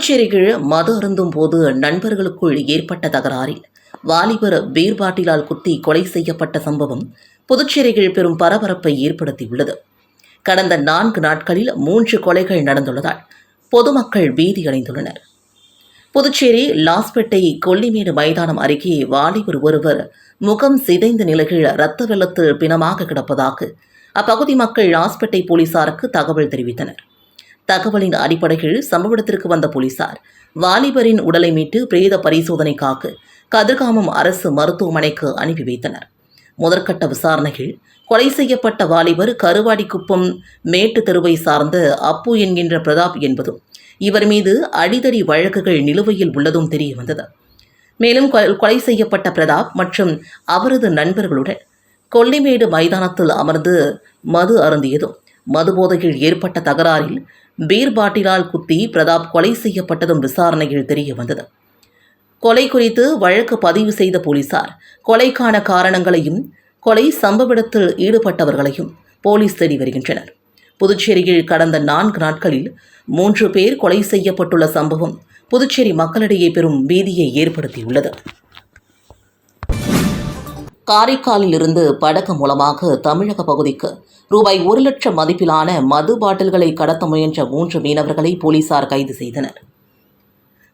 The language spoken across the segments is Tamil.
புதுச்சேரியில் மது அருந்தும் போது நண்பர்களுக்குள் ஏற்பட்ட தகராறில் வாலிபர் பீர் பாட்டிலால் குத்தி கொலை செய்யப்பட்ட சம்பவம் புதுச்சேரியில் பெரும் பரபரப்பை ஏற்படுத்தியுள்ளது. கடந்த நான்கு நாட்களில் மூன்று கொலைகள் நடந்துள்ளதால் பொதுமக்கள் பீதியடைந்துள்ளனர் புதுச்சேரி லாஸ்பேட்டை கொல்லிமேடு மைதானம் அருகே வாலிபர் ஒருவர் முகம் சிதைந்த நிலையில் இரத்த வெள்ளத்தில் பிணமாக கிடப்பதாக அப்பகுதி மக்கள் லாஸ்பேட்டை போலீசாருக்கு தகவல் தெரிவித்தனர். தகவலின் அடிப்படையில் சம்பவ இடத்திற்கு வந்த போலீசார் வாலிபரின் உடலை மீட்டு பிரேத பரிசோதனைக்காக கதிர்காமம் அரசு மருத்துவமனைக்கு அனுப்பி வைத்தனர். முதற்கட்ட விசாரணையில் கொலை செய்யப்பட்ட வாலிபர் கருவாடிக்குப்பம் மேட்டு தெருவை சார்ந்த அப்பு என்கின்ற பிரதாப் என்பதும் இவர் மீது அடிதடி வழக்குகள் நிலுவையில் உள்ளதும் தெரிய வந்தது மேலும் கொ- கொலை செய்யப்பட்ட பிரதாப் மற்றும் அவரது நண்பர்களுடன் கொல்லிமேடு மைதானத்தில் அமர்ந்து மது அருந்தியதும் மது போதையில் ஏற்பட்ட தகராறில் பீர் பாட்டிலால் குத்தி பிரதாப் கொலை செய்யப்பட்டதும் விசாரணையில் தெரிய வந்தது. கொலை குறித்து வழக்கு பதிவு செய்த போலீசார் கொலைக்கான காரணங்களையும் கொலை சம்பவத்தில் ஈடுபட்டவர்களையும் போலீஸ் தேடி வருகின்றனர். புதுச்சேரியில் கடந்த நான்கு நாட்களில் மூன்று பேர் கொலை செய்யப்பட்டுள்ள சம்பவம் புதுச்சேரி மக்களிடையே பெரும் பீதியை ஏற்படுத்தியுள்ளது. காரைக்காலில் இருந்து படகு மூலமாக தமிழக பகுதிக்கு ரூபாய் ஒரு லட்சம் மதிப்பிலான மது பாட்டில்களை கடத்த முயன்ற மூன்று மீனவர்களை போலீசார் கைது செய்தனர்.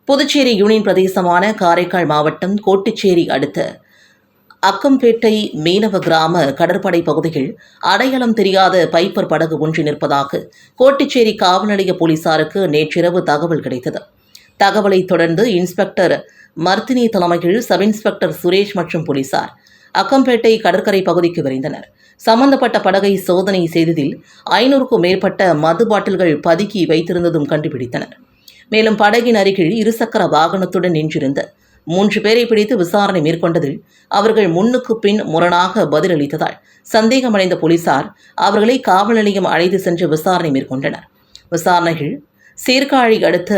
புதுச்சேரி யூனியன் பிரதேசமான காரைக்கால் மாவட்டம் கோட்டுச்சேரி அடுத்த அக்கம்பேட்டை மீனவ கிராம கடற்படை பகுதியில் அடையாளம் தெரியாத பைப்பர் படகு ஒன்று நிற்பதாக கோட்டுச்சேரி காவல் நிலைய போலீசாருக்கு நேற்றிரவு தகவல் கிடைத்தது. தகவலை தொடர்ந்து இன்ஸ்பெக்டர் மர்த்தினி தலைமையில் சப் இன்ஸ்பெக்டர் சுரேஷ் மற்றும் போலீசார் அக்கம்பேட்டை கடற்கரை பகுதிக்கு விரைந்தனர். சம்பந்தப்பட்ட படகை சோதனை செய்ததில் ஐநூறுக்கும் மேற்பட்ட மது பாட்டில்கள் பதுக்கி வைத்திருந்ததும் கண்டுபிடித்தனர். மேலும் படகின் அருகில் இருசக்கர வாகனத்துடன் நின்றிருந்த மூன்று பேரை பிடித்து விசாரணை மேற்கொண்டதில் அவர்கள் முன்னுக்கு பின் முரணாக பதிலளித்ததால் சந்தேகமடைந்த போலீசார் அவர்களை காவல் நிலையம் அழைத்து சென்று விசாரணை மேற்கொண்டனர். விசாரணையில் சீர்காழி அடுத்த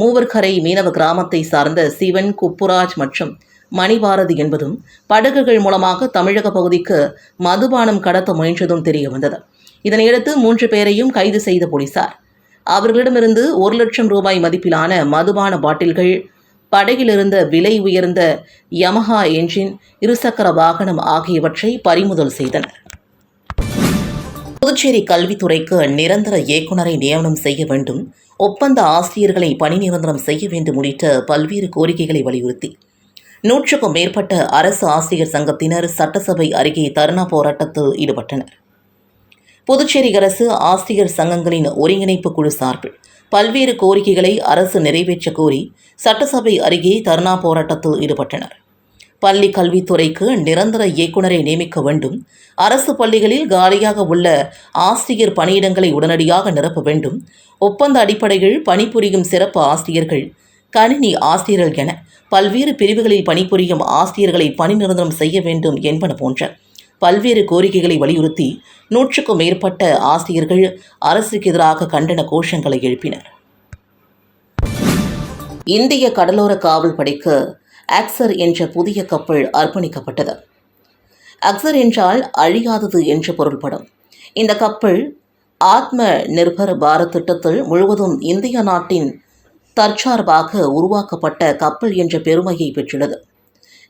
மூவர்கரை மீனவ கிராமத்தை சார்ந்த சிவன் குப்புராஜ் மற்றும் மணிபாரதி என்பதும் படகுகள் மூலமாக தமிழக பகுதிக்கு மதுபானம் கடத்த முயன்றதும் தெரிய வந்தது இதனையடுத்து மூன்று பேரையும் கைது செய்த போலீசார். அவர்களிடமிருந்து ஒரு லட்சம் ரூபாய் மதிப்பிலான மதுபான பாட்டில்கள் படகிலிருந்த விலை உயர்ந்த யமஹா என்ஜின் இருசக்கர வாகனம் ஆகியவற்றை பறிமுதல் செய்தனர். புதுச்சேரி கல்வித்துறைக்கு நிரந்தர இயக்குநரை நியமனம் செய்ய வேண்டும் ஒப்பந்த ஆசிரியர்களை பணி நிரந்தரம் செய்ய வேண்டும் உள்ளிட்ட பல்வேறு கோரிக்கைகளை வலியுறுத்தி நூற்றுக்கும் மேற்பட்ட அரசு ஆசிரியர் சங்கத்தினர் சட்டசபை அருகே தர்ணா போராட்டத்தில் ஈடுபட்டனர். புதுச்சேரி அரசு ஆசிரியர் சங்கங்களின் ஒருங்கிணைப்பு குழு சார்பில் பல்வேறு கோரிக்கைகளை அரசு நிறைவேற்ற கோரி சட்டசபை அருகே தர்ணா போராட்டத்தில் ஈடுபட்டனர். பள்ளி கல்வித்துறைக்கு நிரந்தர இயக்குநரை நியமிக்க வேண்டும் அரசு பள்ளிகளில் காலியாக உள்ள ஆசிரியர் பணியிடங்களை உடனடியாக நிரப்ப வேண்டும் ஒப்பந்த அடிப்படையில் பணிபுரியும் சிறப்பு ஆசிரியர்கள் கணினி ஆசிரியர்கள் என பல்வேறு பிரிவுகளில் பணிபுரியும் ஆசிரியர்களை பணி நிரந்தரம் செய்ய வேண்டும் என்பன போன்ற பல்வேறு கோரிக்கைகளை வலியுறுத்தி நூற்றுக்கும் மேற்பட்ட ஆசிரியர்கள் அரசுக்கு எதிராக கண்டன கோஷங்களை எழுப்பினர். இந்திய கடலோர காவல் படைக்கு ஆக்சர் என்ற புதிய கப்பல் அர்ப்பணிக்கப்பட்டது. அக்சர் என்றால் அழியாதது என்று பொருள்படும். இந்த கப்பல் ஆத்ம நிர்பர் பாரத் திட்டத்தில் முழுவதும் இந்திய நாட்டின் தற்சார்பாக உருவாக்கப்பட்ட கப்பல் என்ற பெருமையை பெற்றுள்ளது.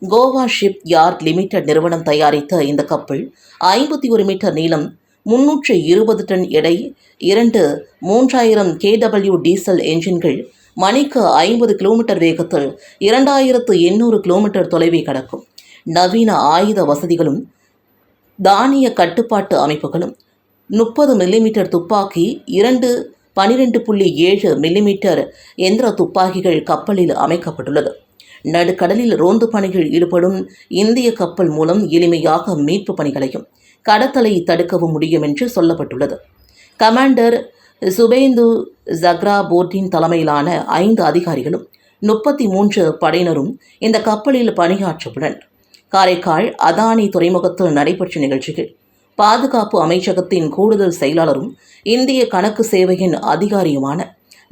கோவா ஷிப் யார்ட் லிமிடெட் நிறுவனம் தயாரித்த இந்த கப்பல் ஐம்பத்தி ஒரு மீட்டர் நீளம் முன்னூற்று இருபது டன் எடை இரண்டு மூன்றாயிரம் கேடபிள்யூ டீசல் என்ஜின்கள் மணிக்கு ஐம்பது கிலோமீட்டர் வேகத்தில் இரண்டாயிரத்து எண்ணூறு கிலோமீட்டர் தொலைவை கடக்கும். நவீன ஆயுத வசதிகளும் தானிய கட்டுப்பாட்டு அமைப்புகளும் முப்பது மில்லிமீட்டர் துப்பாக்கி இரண்டு பனிரெண்டு புள்ளி ஏழு மில்லிமீட்டர் எந்திர துப்பாக்கிகள் கப்பலில் அமைக்கப்பட்டுள்ளது. நடுக்கடலில் ரோந்து பணியில் ஈடுபடும் இந்திய கப்பல் மூலம் எளிமையாக மீட்பு பணிகளையும் கடத்தலை தடுக்கவும் முடியும் என்று சொல்லப்பட்டுள்ளது. கமாண்டர் சுபேந்து ஜக்ரா போர்டின் தலைமையிலான ஐந்து அதிகாரிகளும் முப்பத்தி மூன்று படையினரும் இந்த கப்பலில் பணியாற்றவுள்ளனர் காரைக்கால் அதானி துறைமுகத்தில் நடைபெற்ற நிகழ்ச்சியில் பாதுகாப்பு அமைச்சகத்தின் கூடுதல் செயலாளரும் இந்திய கணக்கு சேவையின் அதிகாரியுமான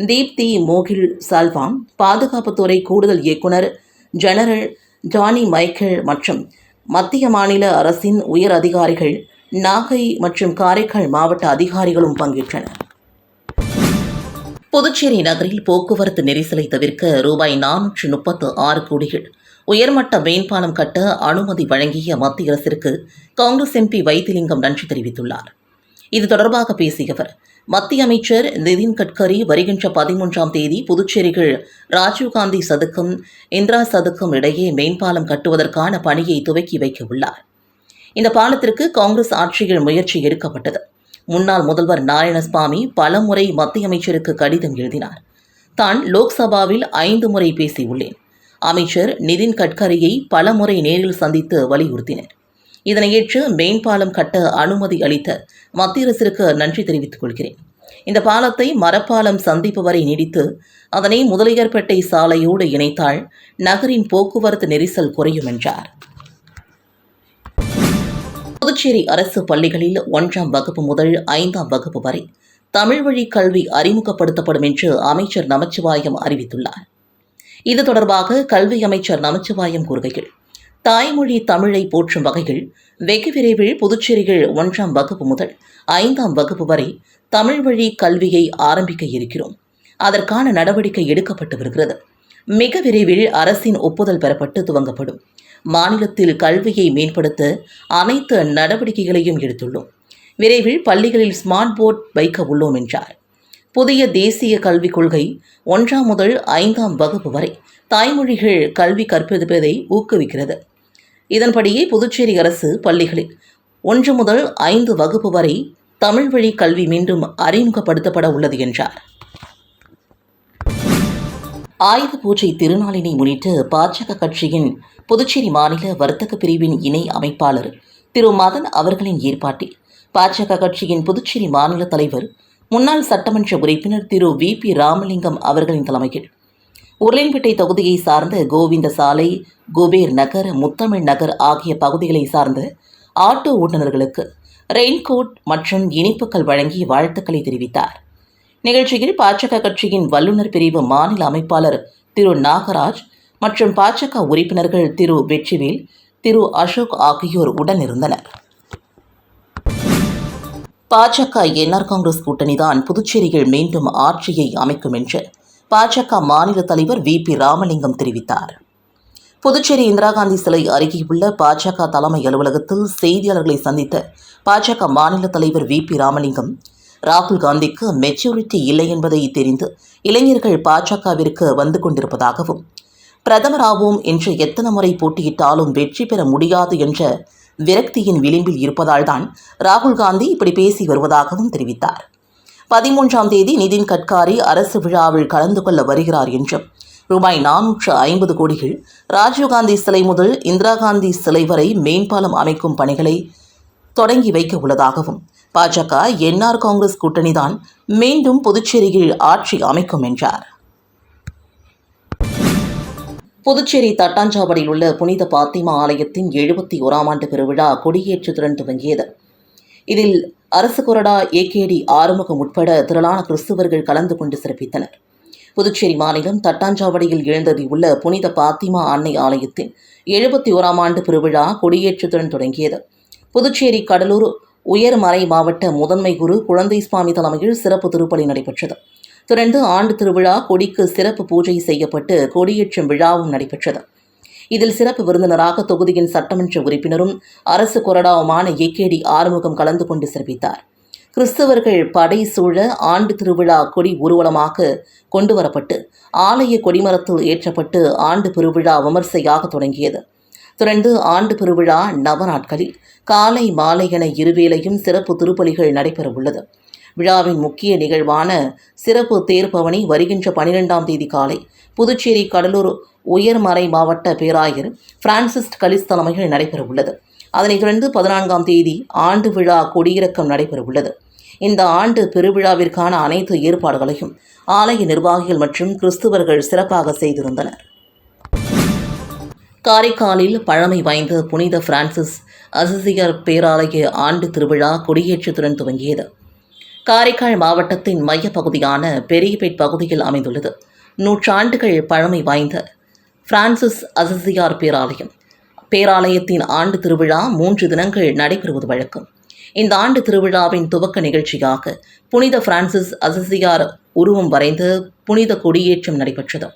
தீப்தி மோகில் சல்வான் பாதுகாப்புத்துறை கூடுதல் இயக்குனர் ஜெனரல் ஜானி மைக்கேல் மற்றும் மத்திய மாநில அரசின் உயர் அதிகாரிகள் நாகை மற்றும் காரைக்கால் மாவட்ட அதிகாரிகளும் பங்கேற்றனர். புதுச்சேரி நகரில் போக்குவரத்து நெரிசலை தவிர்க்க ரூபாய் நானூற்று முப்பத்து ஆறு கோடிகள். உயர்மட்ட மேம்பாலம் கட்ட அனுமதி வழங்கிய மத்திய அரசிற்கு காங்கிரஸ் எம்பி வைத்திலிங்கம் நன்றி தெரிவித்துள்ளார். இது தொடர்பாக பேசிய அவர் மத்திய அமைச்சர் நிதின் கட்கரி வருகின்ற பதிமூன்றாம் தேதி புதுச்சேரிகள் ராஜீவ்காந்தி சதுக்கம் இந்திரா சதுக்கம் இடையே மேம்பாலம் கட்டுவதற்கான பணியை துவக்கி வைக்க உள்ளார். இந்த பாலத்திற்கு காங்கிரஸ் ஆட்சியில் முயற்சி எடுக்கப்பட்டது. முன்னாள் முதல்வர் நாராயணசாமி பலமுறை மத்திய அமைச்சருக்கு கடிதம் எழுதினார். தான் லோக்சபாவில் ஐந்து முறை பேசியுள்ளேன். அமைச்சர் நிதின் கட்கரியை பலமுறை நேரில் சந்தித்து வலியுறுத்தினர். இதனை ஏற்று மேம்பாலம் கட்ட அனுமதி அளித்த மத்திய அரசிற்கு நன்றி தெரிவித்துக் கொள்கிறேன். இந்த பாலத்தை மரப்பாலம் சந்திப்பு வரை நீடித்து அதனை முதலியார்பேட்டை சாலையோடு இணைத்தால் நகரின் போக்குவரத்து நெரிசல் குறையும் என்றார். புதுச்சேரி அரசு பள்ளிகளில் ஒன்றாம் வகுப்பு முதல் ஐந்தாம் வகுப்பு வரை தமிழ் வழி கல்வி அறிமுகப்படுத்தப்படும் என்று அமைச்சர் நமச்சிவாயம் அறிவித்துள்ளார். இது தொடர்பாக கல்வி அமைச்சர் நமச்சிவாயம் கூறுகையில் தாய்மொழி தமிழை போற்றும் வகையில் வெகு விரைவில் புதுச்சேரியில் ஒன்றாம் வகுப்பு முதல் ஐந்தாம் வகுப்பு வரை தமிழ் வழி கல்வியை ஆரம்பிக்க இருக்கிறோம். அதற்கான நடவடிக்கை எடுக்கப்பட்டு வருகிறது. மிக விரைவில் அரசின் ஒப்புதல் பெறப்பட்டு துவங்கப்படும். மாநிலத்தில் கல்வியை மேம்படுத்த அனைத்து நடவடிக்கைகளையும் எடுத்துள்ளோம். விரைவில் பள்ளிகளில் ஸ்மார்ட் போர்ட் வைக்க உள்ளோம் என்றார். புதிய தேசிய கல்விக் கொள்கை ஒன்றாம் முதல் ஐந்தாம் வகுப்பு வரை தாய்மொழிகள் கல்வி கற்பிப்பதை ஊக்குவிக்கிறது. இதன்படியே புதுச்சேரி அரசு பள்ளிகளில் ஒன்று முதல் ஐந்து வகுப்பு வரை தமிழ் வழி கல்வி மீண்டும் அறிமுகப்படுத்தப்பட உள்ளது என்றார். ஆயுத பூஜை திருநாளினை முன்னிட்டு பாஜக கட்சியின் புதுச்சேரி மாநில வர்த்தக பிரிவின் இணை அமைப்பாளர் திரு மதன் அவர்களின் ஏற்பாட்டில் பாஜக கட்சியின் புதுச்சேரி மாநில தலைவர் முன்னாள் சட்டமன்ற உறுப்பினர் திரு வி பி ராமலிங்கம் அவர்களின் தலைமையில் உருளைம்பேட்டை தொகுதியை சார்ந்த கோவிந்த சாலை குபேர் நகர் முத்தமிழ் நகர் ஆகிய பகுதிகளை சார்ந்த ஆட்டோ ஓட்டுநர்களுக்கு ரெயின்கோட் மற்றும் இனிப்புகள் வழங்கி வாழ்த்துக்களை தெரிவித்தார். நிகழ்ச்சியில் பாஜக கட்சியின் வல்லுநர் பிரிவு மாநில அமைப்பாளர் திரு நாகராஜ் மற்றும் பாஜக உறுப்பினர்கள் திரு வெற்றிவேல் திரு அசோக் ஆகியோர் உடனிருந்தனர். பாஜக என்ஆர் காங்கிரஸ் கூட்டணிதான் புதுச்சேரியில் மீண்டும் ஆட்சியை அமைக்கும் என்று பாஜக மாநில தலைவர் வி. பி. ராமலிங்கம் தெரிவித்தார். புதுச்சேரி இந்திரா காந்தி சிலை அருகே உள்ள பாஜக தலைமை அலுவலகத்தில் செய்தியாளர்களை சந்தித்த பாஜக மாநில தலைவர் வி. பி. ராமலிங்கம் ராகுல் காந்திக்கு மெச்சூரிட்டி இல்லை என்பதை தெரிந்து இளைஞர்கள் பாஜகவிற்கு வந்து கொண்டிருப்பதாகவும் பிரதமராவோம் என்று எத்தனை முறை போட்டியிட்டாலும் வெற்றி பெற முடியாது என்ற விரக்தியின் விளிம்பில் இருப்பதால்தான் ராகுல் காந்தி இப்படி பேசி வருவதாகவும் தெரிவித்தார். பதிமூன்றாம் தேதி நிதின் கட்காரி அரசு விழாவில் கலந்து கொள்ள வருகிறார் என்றும் ரூபாய் நானூற்று ஐம்பது கோடிகள் ராஜீவ்காந்தி சிலை முதல் இந்திரா காந்தி சிலை வரை மேம்பாலம் அமைக்கும் பணிகளை தொடங்கி வைக்க உள்ளதாகவும் பாஜக என்ஆர் காங்கிரஸ் கூட்டணிதான் மீண்டும் புதுச்சேரியில் ஆட்சி அமைக்கும் என்றார். புதுச்சேரி தட்டாஞ்சாவடியில் உள்ள புனித பாத்திமா ஆலயத்தின் எழுபத்தி ஓராம் ஆண்டு பெருவிழா கொடியேற்றத்துடன் துவங்கியது. இதில் அரசு கொறடா ஏகேடி ஆறுமுகம் உட்பட திரளான கிறிஸ்துவர்கள் கலந்து கொண்டு சிறப்பித்தனர். புதுச்சேரி மாநிலம் தட்டாஞ்சாவடியில் எழுந்ததியுள்ள புனித பாத்திமா அன்னை ஆலயத்தின் எழுபத்தி ஓராம் ஆண்டு பெருவிழா கொடியேற்றத்துடன் தொடங்கியது. புதுச்சேரி கடலூர் உயர்மறை மாவட்ட முதன்மை குரு குழந்தை சுவாமி தலைமையில் சிறப்பு திருப்பலி நடைபெற்றது. தொடர்ந்து ஆண்டு திருவிழா கொடிக்கு சிறப்பு பூஜை செய்யப்பட்டு கொடியேற்றும் விழாவும் நடைபெற்றது. இதில் சிறப்பு விருந்தினராக தொகுதியின் சட்டமன்ற உறுப்பினரும் அரசு கொறடாவுமான ஏகேடி ஆறுமுகம் கலந்து கொண்டு சிறப்பித்தார். கிறிஸ்தவர்கள் படை சூழ ஆண்டு திருவிழா கொடி ஊர்வலமாக கொண்டு வரப்பட்டு ஆலய கொடிமரத்தில் ஏற்றப்பட்டு ஆண்டு பெருவிழா விமர்சையாக தொடங்கியது. தொடர்ந்து ஆண்டு பெருவிழா நவ நாட்களில் காலை மாலை என இருவேளையும் சிறப்பு திருப்பலிகள் நடைபெறவுள்ளது. விழாவின் முக்கிய நிகழ்வான சிறப்பு தேர்பவனி வருகின்ற பனிரெண்டாம் தேதி காலை புதுச்சேரி கடலூர் உயர்மறை மாவட்ட பேராயர் பிரான்சிஸ் கலிஸ் தலைமையில் நடைபெறவுள்ளது. அதனைத் தொடர்ந்து பதினான்காம் தேதி ஆண்டு விழா கொடியிறக்கம் நடைபெறவுள்ளது. இந்த ஆண்டு பெருவிழாவிற்கான அனைத்து ஏற்பாடுகளையும் ஆலய நிர்வாகிகள் மற்றும் கிறிஸ்துவர்கள் சிறப்பாக செய்திருந்தனர். காரைக்காலில் பழமை வாய்ந்த புனித பிரான்சிஸ் அசிசியர் பேராலய ஆண்டு திருவிழா கொடியேற்றத்துடன் துவங்கியது. காரைக்கால் மாவட்டத்தின் மையப்பகுதியான பெரியபேட் பகுதியில் அமைந்துள்ளது. நூற்றாண்டுகள் பழமை வாய்ந்த பிரான்சிஸ் அசசியார் பேராலயம். பேராலயத்தின் ஆண்டு திருவிழா மூன்று தினங்கள் நடைபெறுவது வழக்கம். இந்த ஆண்டு திருவிழாவின் துவக்க நிகழ்ச்சியாக புனித பிரான்சிஸ் அசசியார் உருவம் வரைந்து புனித கொடியேற்றம் நடைபெற்றது.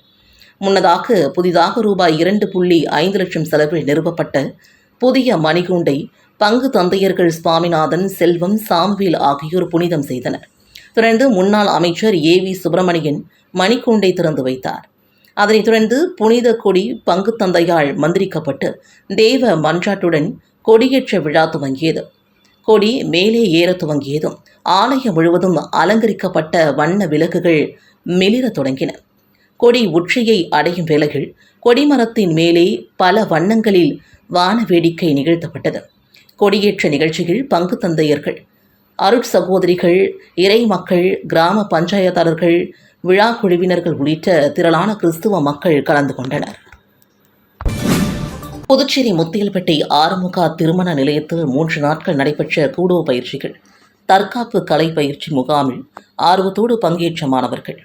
முன்னதாக புதிதாக ரூபாய் இரண்டு புள்ளி ஐந்து லட்சம் செலவில் நிறுவப்பட்ட புதிய மணிகூண்டை பங்கு தந்தையர்கள் சுவாமிநாதன் செல்வம் சாம்வேல் ஆகியோர் புனிதம் செய்தனர். தொடர்ந்து முன்னாள் அமைச்சர் ஏ வி சுப்பிரமணியன் மணிக்கூண்டை திறந்து வைத்தார். அதனைத் தொடர்ந்து புனித கொடி பங்கு தந்தையால் மந்திரிக்கப்பட்டு தேவ மன்றாட்டுடன் கொடியேற்ற விழா துவங்கியது. கொடி மேலே ஏற துவங்கியதும் ஆலயம் முழுவதும் அலங்கரிக்கப்பட்ட வண்ண விளக்குகள் மிளிரத் தொடங்கின. கொடி உச்சியை அடையும் வேளையில் கொடிமரத்தின் மேலே பல வண்ணங்களில் வான வேடிக்கை நிகழ்த்தப்பட்டது. கொடியேற்ற நிகழ்ச்சியில் பங்கு தந்தையர்கள் அருட்சகோதரிகள் இறை மக்கள் கிராம பஞ்சாயத்தாளர்கள் விழா குழுவினர்கள் உள்ளிட்ட திரளான கிறிஸ்துவ மக்கள் கலந்து கொண்டனர். புதுச்சேரி முத்தியல்பேட்டை ஆறுமுகா திருமண நிலையத்தில் மூன்று நாட்கள் நடைபெற்ற கூடோ பயிற்சிகள் தற்காப்பு கலை பயிற்சி முகாமில் ஆர்வத்தோடு பங்கேற்ற மாணவர்கள்.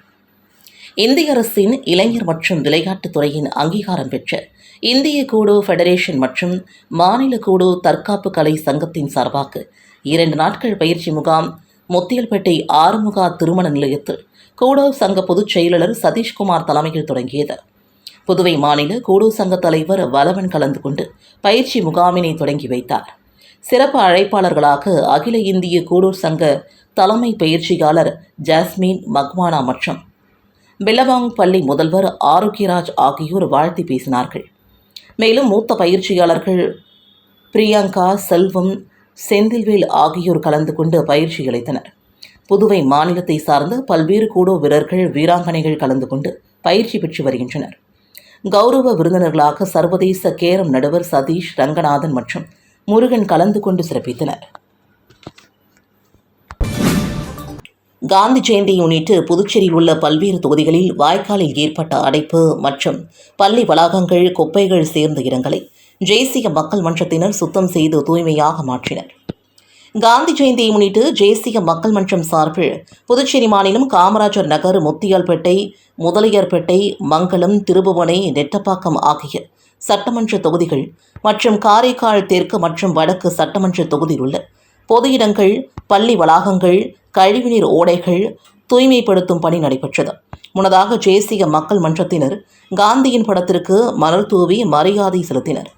இந்திய அரசின் இளைஞர் மற்றும் விளையாட்டுத் துறையின் அங்கீகாரம் பெற்ற இந்திய கூடோ ஃபெடரேஷன் மற்றும் மாநில கூடோ தற்காப்பு கலை சங்கத்தின் சார்பாக இரண்டு நாட்கள் பயிற்சி முகாம் முத்தியல்பேட்டை ஆறுமுகா திருமண நிலையத்தில் கூடோ சங்க பொதுச் செயலாளர் சதீஷ்குமார் தலைமையில் தொடங்கியது. புதுவை மாநில கூடோ சங்க தலைவர் வலவன் கலந்து கொண்டு பயிற்சி முகாமினை தொடங்கி வைத்தார். சிறப்பு அழைப்பாளர்களாக அகில இந்திய கூடூர் சங்க தலைமை பயிற்சியாளர் ஜாஸ்மின் மக்வானா மற்றும் பில்லவாங் பள்ளி முதல்வர் ஆரோக்கியராஜ் ஆகியோர் வாழ்த்தி பேசினார்கள். மேலும் மூத்த பயிற்சியாளர்கள் பிரியங்கா செல்வம் செந்தில்வேல் ஆகியோர் கலந்து கொண்டு பயிற்சி அளித்தனர். புதுவை மாநிலத்தை சார்ந்த பல்வேறு கூடோ வீரர்கள் வீராங்கனைகள் கலந்து கொண்டு பயிற்சி பெற்று வருகின்றனர். கௌரவ விருந்தினர்களாக சர்வதேச கேரம் நடுவர் சதீஷ் ரங்கநாதன் மற்றும் முருகன் கலந்து கொண்டு சிறப்பித்தனர். காந்தி ஜெயந்தியை முன்னிட்டு புதுச்சேரியில் உள்ள பல்வேறு தொகுதிகளில் வாய்க்காலில் ஏற்பட்ட அடைப்பு மற்றும் பள்ளி வளாகங்கள் குப்பைகள் சேர்ந்த இடங்களை தேசிய மக்கள் மன்றத்தினர் சுத்தம் செய்து தூய்மையாக மாற்றினர். காந்தி ஜெயந்தியை முன்னிட்டு தேசிய மக்கள் மன்றம் சார்பில் புதுச்சேரி மாநிலம் காமராஜர் நகர் முத்தியால்பேட்டை முதலியார்பேட்டை மங்கலம் திருபுவனை நெட்டப்பாக்கம் ஆகிய சட்டமன்ற தொகுதிகள் மற்றும் காரைக்கால் தெற்கு மற்றும் வடக்கு சட்டமன்ற தொகுதியில் உள்ள பொது இடங்கள் பள்ளி வளாகங்கள் கழிவுநீர் ஓடைகள் தூய்மைப்படுத்தும் பணி நடைபெற்றது. முன்னதாக தேசிய மக்கள் மன்றத்தினர் காந்தியின் படத்திற்கு மலர் தூவி மரியாதை செலுத்தினர்.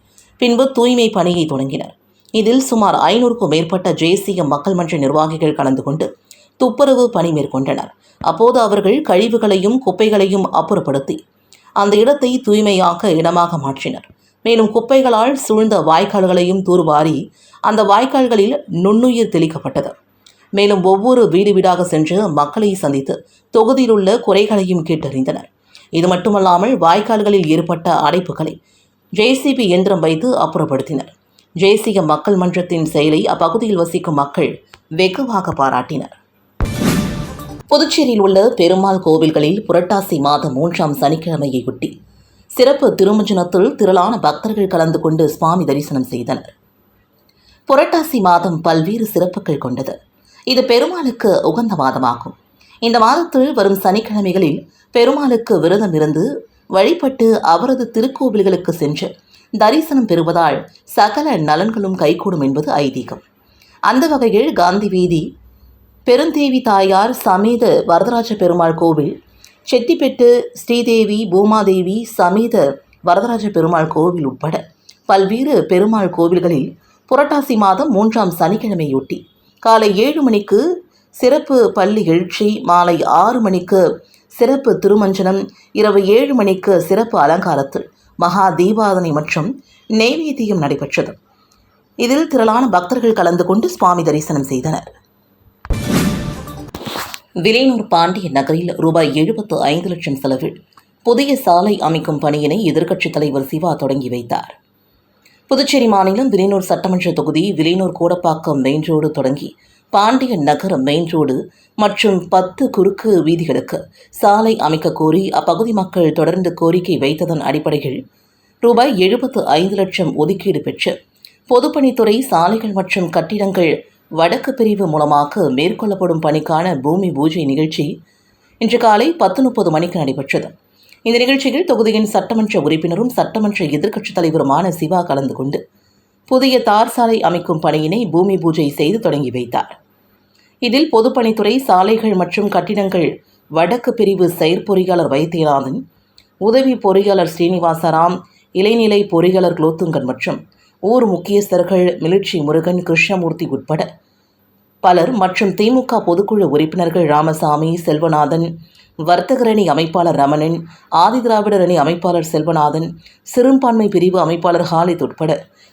பின்பு தூய்மை பணியை தொடங்கினர். இதில் சுமார் ஐநூறுக்கும் மேற்பட்ட தேசிய மக்கள் மன்ற நிர்வாகிகள் கலந்து கொண்டு துப்புரவு பணி மேற்கொண்டனர். அப்போது அவர்கள் கழிவுகளையும் குப்பைகளையும் அப்புறப்படுத்தி அந்த இடத்தை தூய்மையாக இடமாக மாற்றினர். மேலும் குப்பைகளால் சூழ்ந்த வாய்க்கால்களையும் தூர்வாரி அந்த வாய்க்கால்களில் நுண்ணுயிர் தெளிக்கப்பட்டது. மேலும் ஒவ்வொரு வீடு வீடாக சென்று மக்களை சந்தித்து தொகுதியில் உள்ள குறைகளையும் கேட்டறிந்தனர். இது மட்டுமல்லாமல் வாய்க்கால்களில் ஏற்பட்ட அடைப்புகளை ஜேசிபி இயந்திரம் வைத்து அப்புறப்படுத்தினர். ஜேசிய மக்கள் மன்றத்தின் செயலை அப்பகுதியில் வசிக்கும் மக்கள் வெகுவாக பாராட்டினர். புதுச்சேரியில் உள்ள பெருமாள் கோவில்களில் புரட்டாசி மாதம் மூன்றாம் சனிக்கிழமையையொட்டி சிறப்பு திருமஞ்சனத்தில் திரளான பக்தர்கள் கலந்து கொண்டு சுவாமி தரிசனம் செய்தனர். புரட்டாசி மாதம் பல்வேறு சிறப்புகள் கொண்டது. இது பெருமாளுக்கு உகந்த மாதமாகும் இந்த மாதத்தில் வரும் சனிக்கிழமைகளில் பெருமாளுக்கு விரதம் இருந்து வழிபட்டு அவரது திருக்கோவில்களுக்கு சென்று தரிசனம் பெறுவதால் சகல நலன்களும் கைகூடும் என்பது ஐதீகம். அந்த வகையில் காந்தி வீதி பெருந்தேவி தாயார் சமேத வரதராஜ பெருமாள் கோவில் செட்டிப்பெட்டு ஸ்ரீதேவி பூமாதேவி சமேத வரதராஜ பெருமாள் கோவில் உட்பட பல்வேறு பெருமாள் கோவில்களில் புரட்டாசி மாதம் மூன்றாம் சனிக்கிழமையொட்டி காலை ஏழு மணிக்கு சிறப்பு பள்ளி எழுச்சி மாலை ஆறு மணிக்கு சிறப்பு திருமஞ்சனம் இரவு ஏழு மணிக்கு சிறப்பு அலங்காரத்தில் மகா தீபாதனை மற்றும் நெய்வேத்தியம் நடைபெற்றது. இதில் திரளான பக்தர்கள் கலந்து கொண்டு சுவாமி தரிசனம் செய்தனர். விலையூர் பாண்டிய நகரில் ரூபாய் எழுபத்து ஐந்து லட்சம் செலவில் புதிய சாலை அமைக்கும் பணியினை எதிர்க்கட்சித் தலைவர் சிவா தொடங்கி வைத்தார். புதுச்சேரி மாநிலம் விலையூர் சட்டமன்ற தொகுதி விலையூர் கூடப்பாக்கம் மெயின் ரோடு தொடங்கி பாண்டியன் நகர் மெயின் ரோடு மற்றும் பத்து குறுக்கு வீதிகளுக்கு சாலை அமைக்க கோரி அப்பகுதி மக்கள் தொடர்ந்து கோரிக்கை வைத்ததன் அடிப்படையில் ரூபாய் எழுபத்து ஐந்து லட்சம் ஒதுக்கீடு பெற்று பொதுப்பணித்துறை சாலைகள் மற்றும் கட்டிடங்கள் வடக்கு பிரிவு மூலமாக மேற்கொள்ளப்படும் பணிக்கான பூமி பூஜை நிகழ்ச்சி இன்று காலை பத்து முப்பது மணிக்கு நடைபெற்றது. இந்த நிகழ்ச்சியில் தொகுதியின் சட்டமன்ற உறுப்பினரும் சட்டமன்ற எதிர்க்கட்சித் தலைவருமான சிவா கலந்து கொண்டு புதிய தார் சாலை அமைக்கும் பணியினை பூமி பூஜை செய்து தொடங்கி வைத்தார். இதில் பொதுப்பணித்துறை சாலைகள் மற்றும் கட்டிடங்கள் வடக்கு பிரிவு செயற்பொறியாளர் வைத்தியநாதன் உதவி பொறியாளர் ஸ்ரீனிவாசராம் இளைநிலை பொறியாளர் குலோத்துங்கன் மற்றும் ஊர் முக்கியஸ்தர்கள் மிலிட்சி முருகன் கிருஷ்ணமூர்த்தி உட்பட பலர் மற்றும் திமுக பொதுக்குழு உறுப்பினர்கள் ராமசாமி செல்வநாதன் வர்த்தகரணி அமைப்பாளர் ரமணன் ஆதிதிராவிடர் அணி அமைப்பாளர் செல்வநாதன் சிறுபான்மை பிரிவு அமைப்பாளர் ஹாலித் உட்பட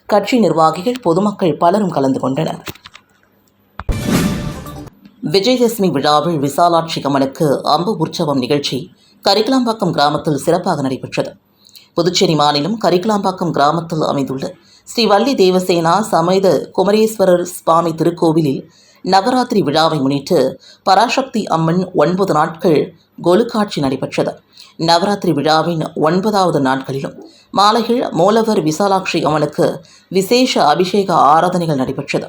கட்சி நிர்வாகிகள் பொதுமக்கள் பலரும் கலந்து கொண்டனர். விஜயதசமி விழாவில் விசாலாட்சி அம்மனுக்கு அம்பு உற்சவம் நிகழ்ச்சி கரிக்கலாம்பாக்கம் கிராமத்தில் சிறப்பாக நடைபெற்றது. புதுச்சேரி மாநிலம் கரிக்கலாம்பாக்கம் கிராமத்தில் அமைந்துள்ள ஸ்ரீ வள்ளி தேவசேனா சமேத குமரேஸ்வரர் சுவாமி திருக்கோவிலில் நவராத்திரி விழாவை முன்னிட்டு பராசக்தி அம்மன் ஒன்பது நாட்கள் கொலுக்காட்சி நடைபெற்றது. நவராத்திரி விழாவின் ஒன்பதாவது நாட்களிலும் மாலையில் மூலவர் விசாலாட்சி அம்மனுக்கு விசேஷ அபிஷேக ஆராதனைகள் நடைபெற்றது.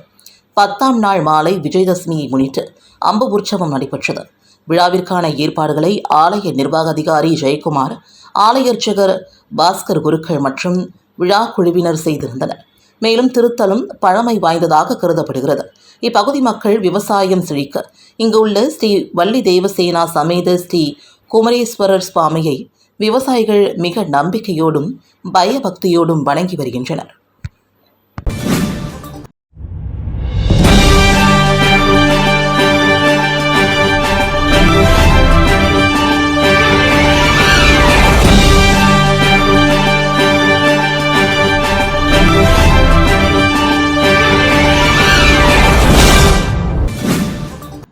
பத்தாம் நாள் மாலை விஜயதசமியை முன்னிட்டு அம்பு உற்சவம் நடைபெற்றது. விழாவிற்கான ஏற்பாடுகளை ஆலய நிர்வாக அதிகாரி ஜெயக்குமார் ஆலயர்ச்சகர் பாஸ்கர் குருக்கள் மற்றும் விழா குழுவினர் செய்திருந்தனர். மேலும் திருத்தலும் பழமை வாய்ந்ததாக கருதப்படுகிறது. இப்பகுதி மக்கள் விவசாயம் செழிக்க இங்கு உள்ள ஸ்ரீ வள்ளி தேவசேனா சமேத ஸ்ரீ குமரேஸ்வரர் சுவாமியை விவசாயிகள் மிக நம்பிக்கையோடும் பயபக்தியோடும் வணங்கி வருகின்றனர்.